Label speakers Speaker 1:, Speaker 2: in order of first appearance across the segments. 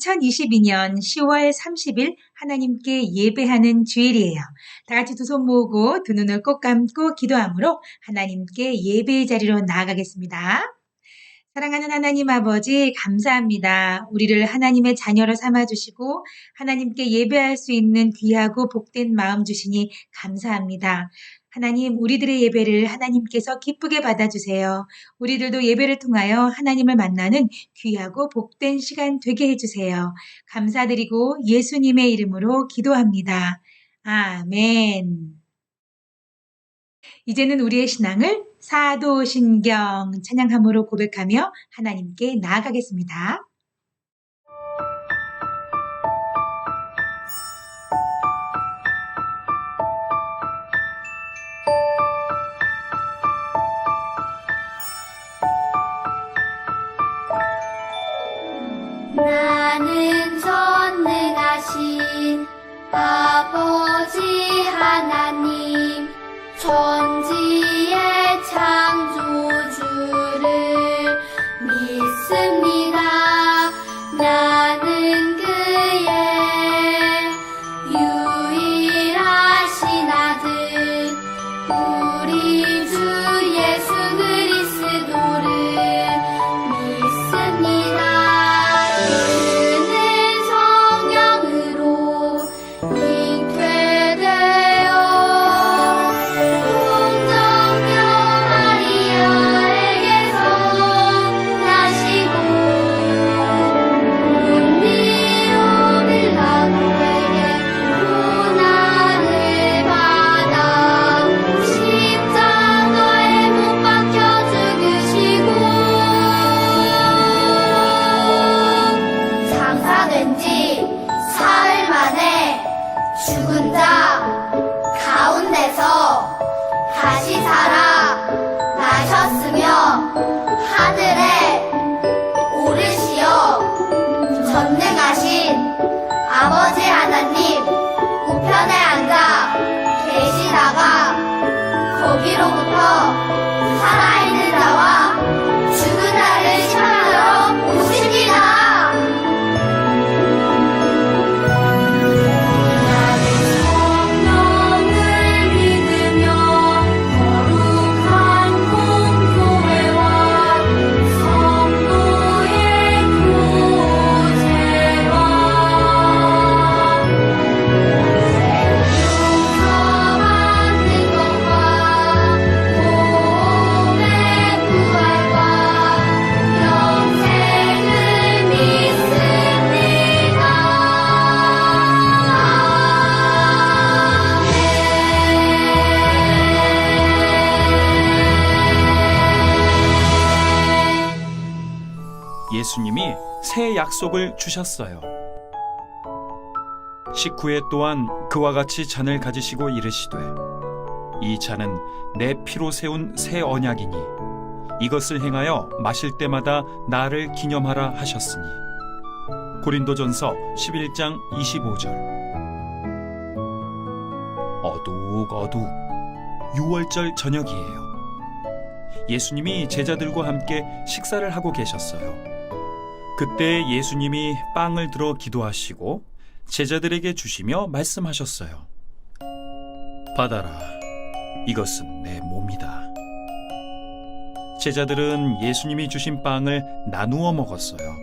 Speaker 1: 2022년 10월 30일 하나님께 예배하는 주일이에요. 다 같이 두 손 모으고 두 눈을 꼭 감고 기도함으로 하나님께 예배의 자리로 나아가겠습니다. 사랑하는 하나님 아버지, 감사합니다. 우리를 하나님의 자녀로 삼아주시고 하나님께 예배할 수 있는 귀하고 복된 마음 주시니 감사합니다. 하나님, 우리들의 예배를 하나님께서 기쁘게 받아주세요. 우리들도 예배를 통하여 하나님을 만나는 귀하고 복된 시간 되게 해주세요. 감사드리고 예수님의 이름으로 기도합니다. 아멘. 이제는 우리의 신앙을 사도신경 찬양함으로 고백하며 하나님께 나아가겠습니다.
Speaker 2: 아버지 하나님
Speaker 3: 감사 약속을 주셨어요. 식후에 또한 그와 같이 잔을 가지시고 이르시되 이 잔은 내 피로 세운 새 언약이니 이것을 행하여 마실 때마다 나를 기념하라 하셨으니 고린도전서 11장 25절 어둑어둑 6월절 저녁이에요. 예수님이 제자들과 함께 식사를 하고 계셨어요. 그때 예수님이 빵을 들어 기도하시고 제자들에게 주시며 말씀하셨어요. 받아라. 이것은 내 몸이다. 제자들은 예수님이 주신 빵을 나누어 먹었어요.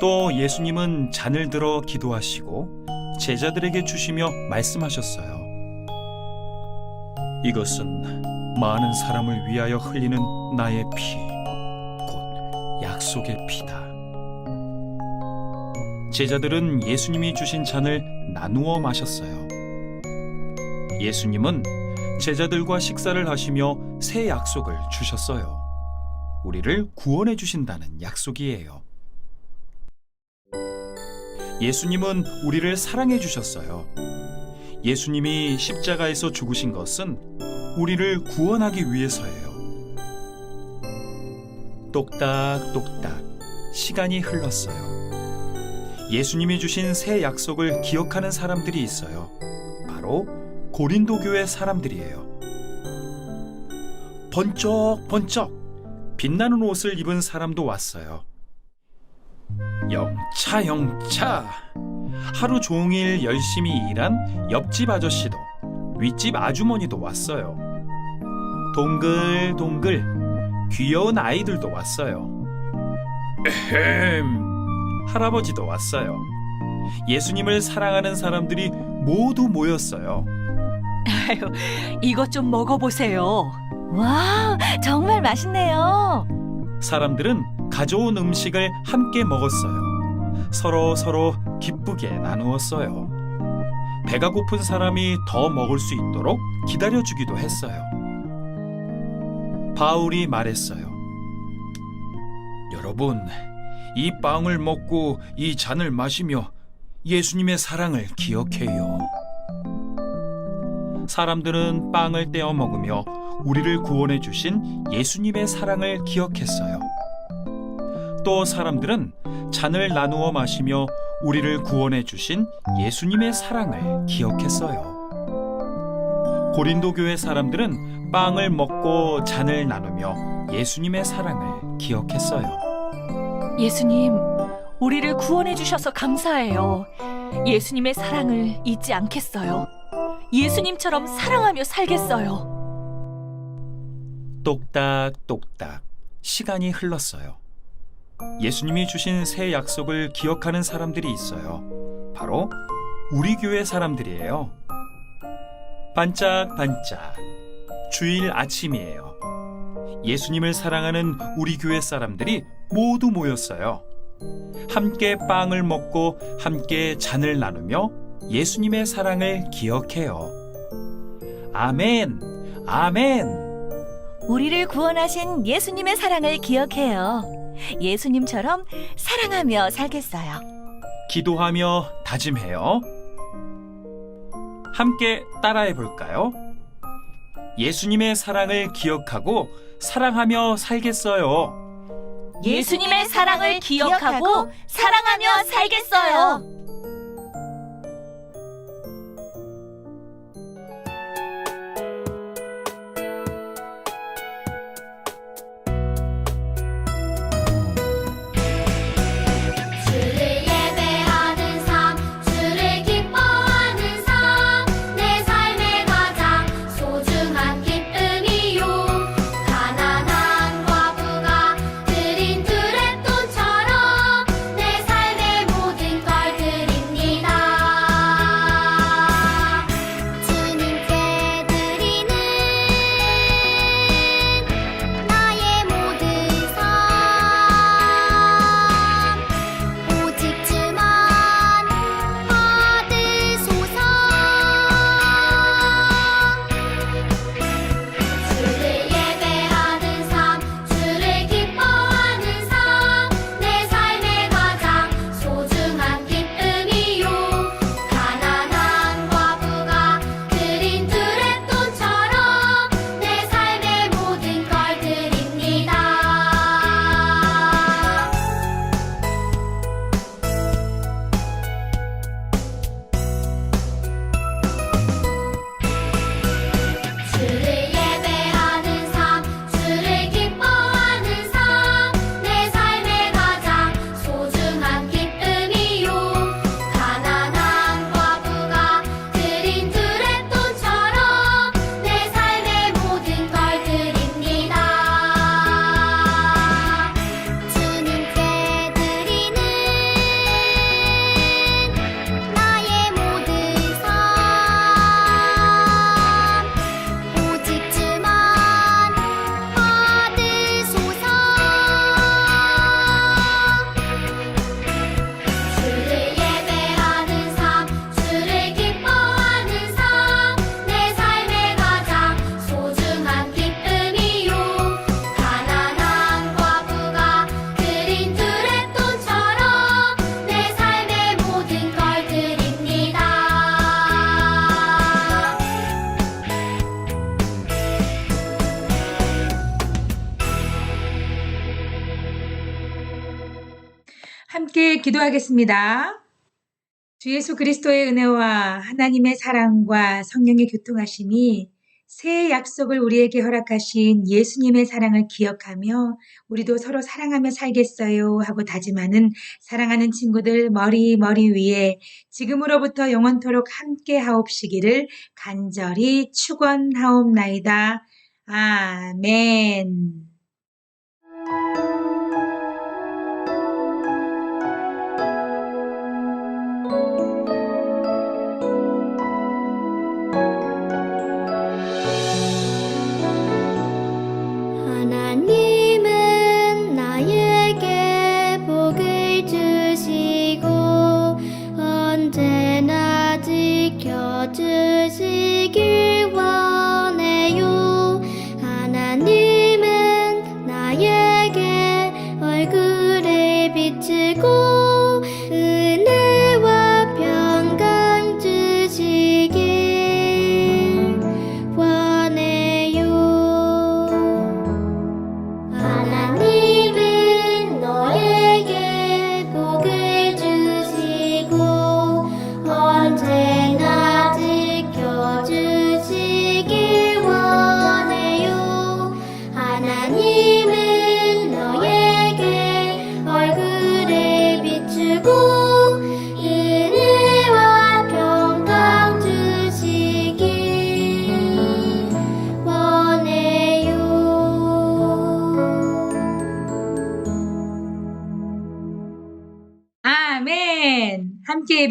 Speaker 3: 또 예수님은 잔을 들어 기도하시고 제자들에게 주시며 말씀하셨어요. 이것은 많은 사람을 위하여 흘리는 나의 피, 곧 약속의 피다. 제자들은 예수님이 주신 잔을 나누어 마셨어요. 예수님은 제자들과 식사를 하시며 새 약속을 주셨어요. 우리를 구원해 주신다는 약속이에요. 예수님은 우리를 사랑해 주셨어요. 예수님이 십자가에서 죽으신 것은 우리를 구원하기 위해서예요. 똑딱똑딱 시간이 흘렀어요. 예수님이 주신 새 약속을 기억하는 사람들이 있어요. 바로 고린도 교회 사람들이에요. 번쩍 번쩍 빛나는 옷을 입은 사람도 왔어요. 영차 영차 하루 종일 열심히 일한 옆집 아저씨도 윗집 아주머니도 왔어요. 동글동글 귀여운 아이들도 왔어요. 에헴 할아버지도 왔어요. 예수님을 사랑하는 사람들이 모두 모였어요.
Speaker 4: 아유, 이것 좀 먹어보세요.
Speaker 5: 와, 정말 맛있네요.
Speaker 3: 사람들은 가져온 음식을 함께 먹었어요. 서로 서로 기쁘게 나누었어요. 배가 고픈 사람이 더 먹을 수 있도록 기다려주기도 했어요. 바울이 말했어요. 여러분, 이 빵을 먹고 이 잔을 마시며 예수님의 사랑을 기억해요. 사람들은 빵을 떼어 먹으며 우리를 구원해 주신 예수님의 사랑을 기억했어요. 또 사람들은 잔을 나누어 마시며 우리를 구원해 주신 예수님의 사랑을 기억했어요. 고린도 교회 사람들은 빵을 먹고 잔을 나누며 예수님의 사랑을 기억했어요.
Speaker 4: 예수님, 우리를 구원해 주셔서 감사해요. 예수님의 사랑을 잊지 않겠어요. 예수님처럼 사랑하며 살겠어요.
Speaker 3: 똑딱똑딱 시간이 흘렀어요. 예수님이 주신 새 약속을 기억하는 사람들이 있어요. 바로 우리 교회 사람들이에요. 반짝반짝 주일 아침이에요. 예수님을 사랑하는 우리 교회 사람들이 모두 모였어요. 함께 빵을 먹고 함께 잔을 나누며 예수님의 사랑을 기억해요. 아멘, 아멘.
Speaker 5: 우리를 구원하신 예수님의 사랑을 기억해요. 예수님처럼 사랑하며 살겠어요.
Speaker 3: 기도하며 다짐해요. 함께 따라해 볼까요? 예수님의 사랑을 기억하고 사랑하며 살겠어요.
Speaker 4: 예수님의 사랑을 기억하고
Speaker 5: 사랑하며 살겠어요.
Speaker 1: 기도하겠습니다. 주 예수 그리스도의 은혜와 하나님의 사랑과 성령의 교통하심이 새 약속을 우리에게 허락하신 예수님의 사랑을 기억하며 우리도 서로 사랑하며 살겠어요 하고 다짐하는 사랑하는 친구들 머리 머리 위에 지금으로부터 영원토록 함께 하옵시기를 간절히 축원하옵나이다. 아멘.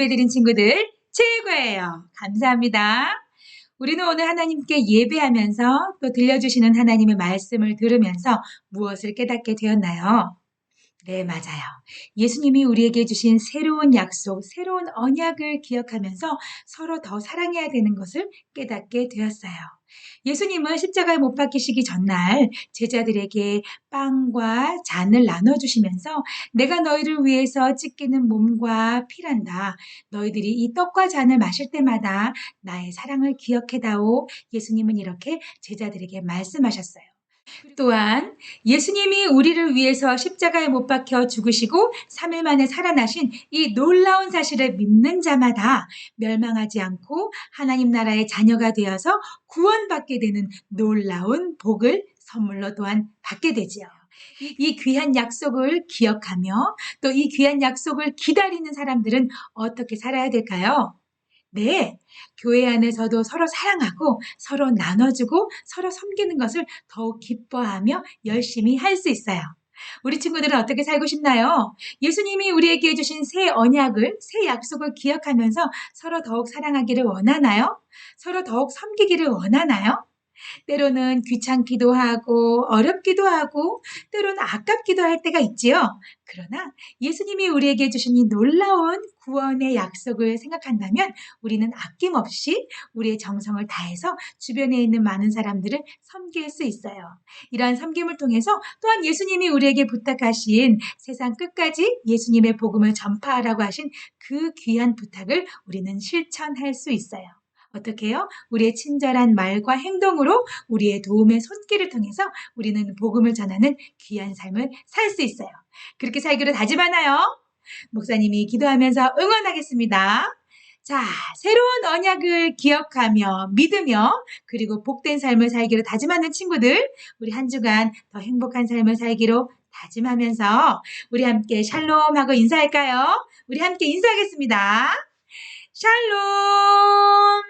Speaker 1: 예배드린 친구들 최고예요. 감사합니다. 우리는 오늘 하나님께 예배하면서 또 들려주시는 하나님의 말씀을 들으면서 무엇을 깨닫게 되었나요? 네, 맞아요. 예수님이 우리에게 주신 새로운 약속, 새로운 언약을 기억하면서 서로 더 사랑해야 되는 것을 깨닫게 되었어요. 예수님은 십자가에 못 박히시기 전날 제자들에게 빵과 잔을 나눠주시면서 내가 너희를 위해서 찢기는 몸과 피란다. 너희들이 이 떡과 잔을 마실 때마다 나의 사랑을 기억해다오. 예수님은 이렇게 제자들에게 말씀하셨어요. 또한 예수님이 우리를 위해서 십자가에 못 박혀 죽으시고 3일 만에 살아나신 이 놀라운 사실을 믿는 자마다 멸망하지 않고 하나님 나라의 자녀가 되어서 구원받게 되는 놀라운 복을 선물로 또한 받게 되지요. 이 귀한 약속을 기억하며 또 이 귀한 약속을 기다리는 사람들은 어떻게 살아야 될까요? 네, 교회 안에서도 서로 사랑하고 서로 나눠주고 서로 섬기는 것을 더욱 기뻐하며 열심히 할 수 있어요. 우리 친구들은 어떻게 살고 싶나요? 예수님이 우리에게 해주신 새 언약을, 새 약속을 기억하면서 서로 더욱 사랑하기를 원하나요? 서로 더욱 섬기기를 원하나요? 때로는 귀찮기도 하고 어렵기도 하고 때로는 아깝기도 할 때가 있지요. 그러나 예수님이 우리에게 주신 이 놀라운 구원의 약속을 생각한다면 우리는 아낌없이 우리의 정성을 다해서 주변에 있는 많은 사람들을 섬길 수 있어요. 이러한 섬김을 통해서 또한 예수님이 우리에게 부탁하신 세상 끝까지 예수님의 복음을 전파하라고 하신 그 귀한 부탁을 우리는 실천할 수 있어요. 어떻게요? 우리의 친절한 말과 행동으로 우리의 도움의 손길을 통해서 우리는 복음을 전하는 귀한 삶을 살 수 있어요. 그렇게 살기로 다짐하나요? 목사님이 기도하면서 응원하겠습니다. 자, 새로운 언약을 기억하며 믿으며 그리고 복된 삶을 살기로 다짐하는 친구들, 우리 한 주간 더 행복한 삶을 살기로 다짐하면서 우리 함께 샬롬하고 인사할까요? 우리 함께 인사하겠습니다. 샬롬!